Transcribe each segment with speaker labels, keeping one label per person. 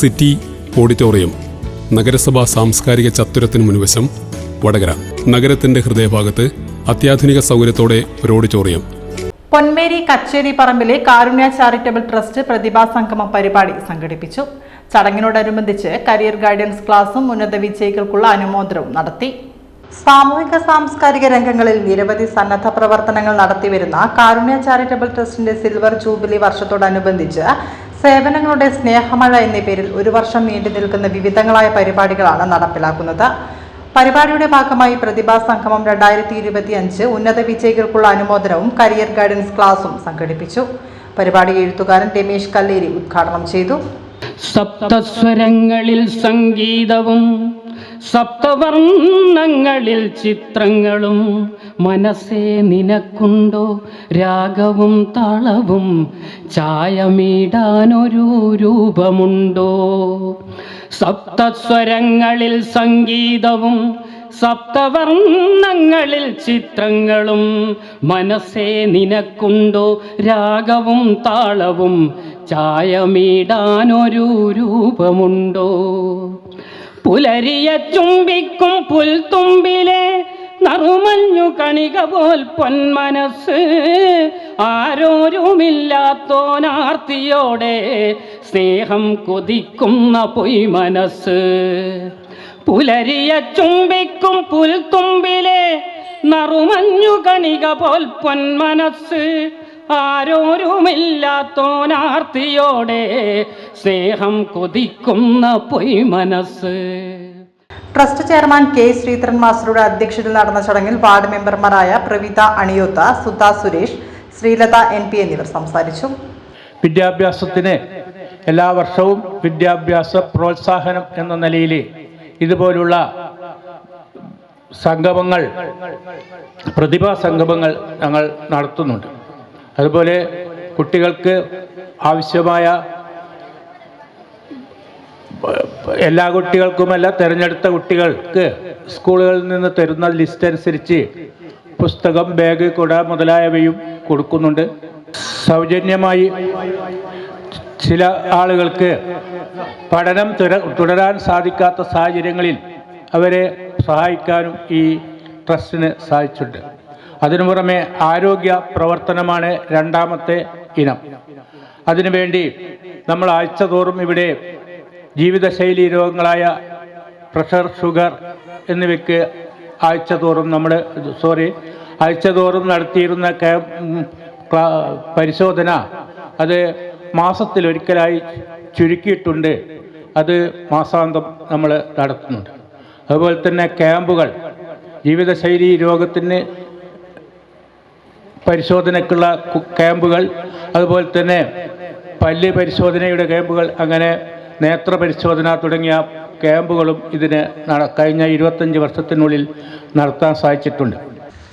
Speaker 1: City auditorium നഗരസഭാ സാംസ്കാരിക ചത്തുരത്തിന് മുൻവശം വടകര. നഗരത്തിന്റെ ഹൃദയഭാഗത്ത് അത്യാധുനിക സൗകര്യത്തോടെ ഒരു ഓഡിറ്റോറിയം.
Speaker 2: പൊന്മേരി കച്ചേരി പറമ്പിലെ കാരുണ്യ ചാരിറ്റബിൾ ട്രസ്റ്റ് പ്രതിഭാ സംഗമം പരിപാടി സംഘടിപ്പിച്ചു. ചടങ്ങിനോടനുബന്ധിച്ച് കരിയർ ഗൈഡൻസ് ക്ലാസും ഉന്നത വിജയികൾക്കുള്ള അനുമോദനവും നടത്തി. സാമൂഹിക സാംസ്കാരിക രംഗങ്ങളിൽ നിരവധി സന്നദ്ധ പ്രവർത്തനങ്ങൾ നടത്തിവരുന്ന കാരുണ്യ ചാരിറ്റബിൾ ട്രസ്റ്റിന്റെ സിൽവർ ജൂബിലി വർഷത്തോടനുബന്ധിച്ച് സേവനങ്ങളുടെ സ്നേഹമഴ എന്നീ പേരിൽ ഒരു വർഷം നീണ്ടു നിൽക്കുന്ന വിവിധങ്ങളായ പരിപാടികളാണ് നടപ്പിലാക്കുന്നത്. പരിപാടിയുടെ ഭാഗമായി പ്രതിഭാ സംഗമം രണ്ടായിരത്തി ഇരുപത്തി അഞ്ച് ഉന്നത വിജയികൾക്കുള്ള അനുമോദനവും കരിയർ ഗൈഡൻസ് ക്ലാസും സംഘടിപ്പിച്ചു. പരിപാടി എഴുത്തുകാരൻ രമേശ് കല്ലേരി ഉദ്ഘാടനം ചെയ്തു.
Speaker 3: സപ്തസ്വരങ്ങളിൽ സംഗീതവും സപ്തവർണങ്ങളിൽ ചിത്രങ്ങളും മനസ്സേ നിനക്കുണ്ടോ? രാഗവും താളവും ചായമീടാനൊരു രൂപമുണ്ടോ? സപ്തസ്വരങ്ങളിൽ സംഗീതവും സപ്തവർണങ്ങളിൽ ചിത്രങ്ങളും മനസ്സേ നിനക്കുണ്ടോ? രാഗവും താളവും ചായമീടാനൊരു രൂപമുണ്ടോ? പുലരിയ ചുംബിക്കും പുൽത്തുമ്പിലെ നറുമഞ്ഞു കണിക പോൽ പൊന്മനസ് ആരോരുമില്ലാത്തോനാർത്തിയോടെ സ്നേഹം കൊതിക്കുന്ന പൊയ് മനസ്സ് പുലരിയ ചുംബിക്കും പുൽത്തുമ്പിലെ നറുമഞ്ഞു കണിക പോൽ പൊന്മനസ് ആരോരുമില്ലാത്തോനാർത്തിയോടെ സ്നേഹം കൊതിക്കുന്ന പൊയ് മനസ്സ്
Speaker 2: ട്രസ്റ്റ് ചെയർമാൻ കെ ശ്രീധരൻ മാസ്റ്ററുടെ അധ്യക്ഷതയിൽ നടന്ന ചടങ്ങിൽ വാർഡ് മെമ്പർമാരായ പ്രവിത അണിയോത്ത സുധ സുരേഷ് ശ്രീലത എൻ പി എന്നിവർ സംസാരിച്ചു.
Speaker 4: വിദ്യാഭ്യാസത്തിന് എല്ലാ വർഷവും വിദ്യാഭ്യാസ പ്രോത്സാഹനം എന്ന നിലയിൽ ഇതുപോലുള്ള സംഗമങ്ങൾ പ്രതിഭാ സംഗമങ്ങൾ ഞങ്ങൾ നടത്തുന്നുണ്ട്. അതുപോലെ കുട്ടികൾക്ക് ആവശ്യമായ എല്ലാ കുട്ടികൾക്കുമല്ല തിരഞ്ഞെടുത്ത കുട്ടികൾക്ക് സ്കൂളുകളിൽ നിന്ന് തരുന്ന ലിസ്റ്റ് അനുസരിച്ച് പുസ്തകം ബാഗ് കുട മുതലായവയും കൊടുക്കുന്നുണ്ട്. സൗജന്യമായി ചില ആളുകൾക്ക് പഠനം തുടരാൻ സാധിക്കാത്ത സാഹചര്യങ്ങളിൽ അവരെ സഹായിക്കാനും ഈ ട്രസ്റ്റിന് സാധിച്ചിട്ടുണ്ട്. അതിനു പുറമെ ആരോഗ്യ പ്രവർത്തനമാണ് രണ്ടാമത്തെ ഇനം. അതിനുവേണ്ടി നമ്മൾ ആഴ്ച തോറും ഇവിടെ ജീവിതശൈലി രോഗങ്ങളായ പ്രഷർ ഷുഗർ എന്നിവയ്ക്ക് ആഴ്ച തോറും നമ്മൾ സോറി ആഴ്ച തോറും നടത്തിയിരുന്ന പരിശോധന അത് മാസത്തിലൊരിക്കലായി ചുരുക്കിയിട്ടുണ്ട്. അത് മാസാന്തം നമ്മൾ നടത്തുന്നുണ്ട്. അതുപോലെ തന്നെ ക്യാമ്പുകൾ ജീവിതശൈലി രോഗത്തിന് പരിശോധനയ്ക്കുള്ള ക്യാമ്പുകൾ അതുപോലെ തന്നെ പല്ല് പരിശോധനയുടെ ക്യാമ്പുകൾ അങ്ങനെ നേത്ര പരിശോധന തുടങ്ങിയ ക്യാമ്പുകളും ഇതിന് നട- കഴിഞ്ഞ ഇരുപത്തഞ്ച് വർഷത്തിനുള്ളിൽ നടത്താൻ സാധിച്ചിട്ടുണ്ട്.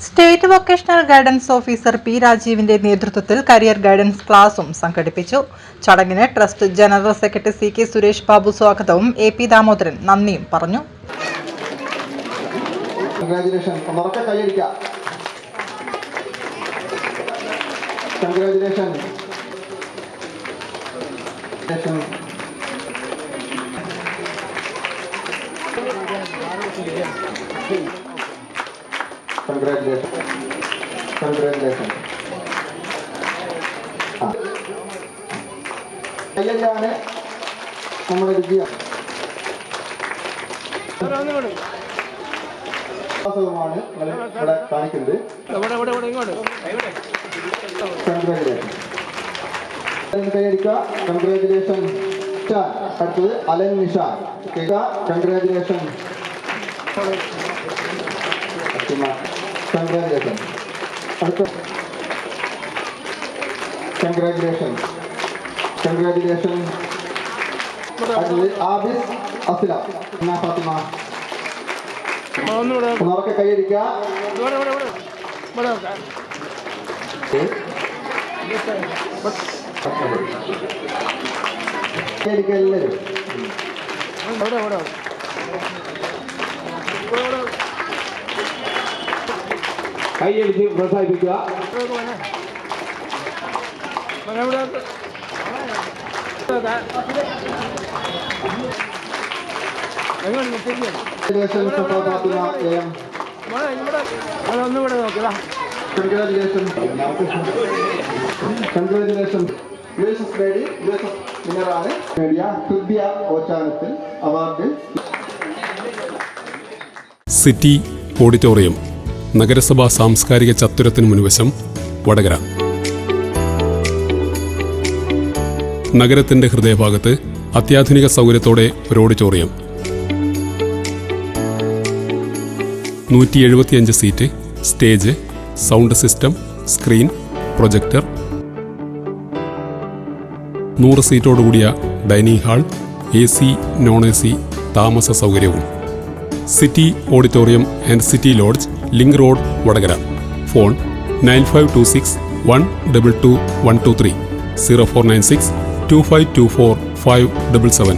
Speaker 2: State vocational guidance officer P രാജീവിന്റെ നേതൃത്വത്തിൽ കരിയർ ഗൈഡൻസ് ക്ലാസും സംഘടിപ്പിച്ചു. ചടങ്ങിന് trust general secretary C K Suresh Babu സ്വാഗതവും എ പി ദാമോദരൻ നന്ദിയും പറഞ്ഞു.
Speaker 5: Congratulations. Congratulations. കൺഗ്രാചുലേഷൻ കയ്യടിയാണ് നമ്മുടെ വിജയം. നിങ്ങൾ ഇവിടെ കാണിക്കുന്നത്. കൺഗ്രാജുലേഷൻ കൈയടിക്കുക കൺഗ്രാജുലേഷൻ അടുത്തത് അലൻ നിഷാ കൺഗ്രാജുലേഷൻ കൺഗ്രാജുലേഷൻ അടുത്ത കൺഗ്രാജുലേഷൻ കൺഗ്രാജുലേഷൻ അടുത്തത് ആബിസ് അസില ഫാത്തിമ ഒന്നവർക്ക് കൈയടിക്കുക എല്ലാവരും കൈയടിച്ച് പ്രോത്സാഹിപ്പിക്കുക Congratulations, Safa Fatima AM. Award
Speaker 1: city auditorium നഗരസഭാ സാംസ്കാരിക ചത്തുരത്തിന് മുൻവശം വടകര നഗരത്തിന്റെ ഹൃദയഭാഗത്ത് അത്യാധുനിക സൗകര്യത്തോടെ ഒരു ഓഡിറ്റോറിയം നൂറ്റി എഴുപത്തിയഞ്ച് seat stage sound system screen projector. നൂറ് സീറ്റോടുകൂടിയ dining hall A C non A C താമസ സൗകര്യവും. City auditorium and city lodge link road Vadakara. Phone nine five two six one double two one two three zero four nine six two five two four five double seven.